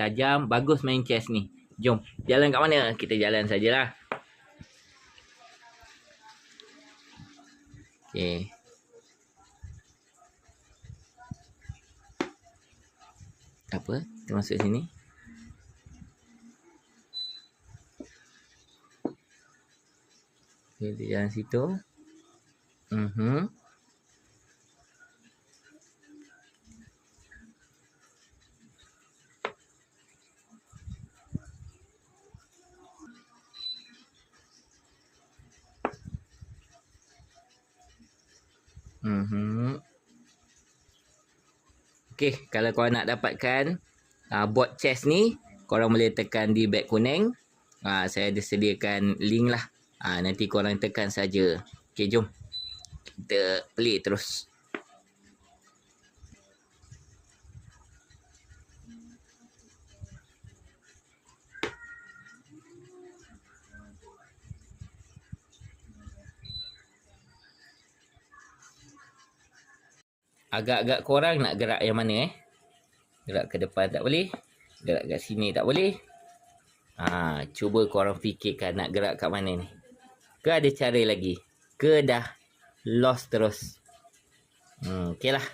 tajam, bagus main chess ni. Jom, jalan kat mana? Kita jalan sajalah. Okey. Apa? Kita masuk sini. Dia jalan situ. Mhm. Mhm. Okay, kalau korang nak dapatkan uh, board chess ni, korang boleh tekan di beg kuning. Uh, saya ada sediakan link lah. Uh, nanti korang tekan saja. Okay, jom. Kita play terus. Agak-agak korang nak gerak yang mana eh? Gerak ke depan tak boleh. Gerak kat sini tak boleh. Ha, cuba korang fikirkan nak gerak kat mana ni. Ke ada cara lagi? Ke dah lost terus? Hmm, okay lah.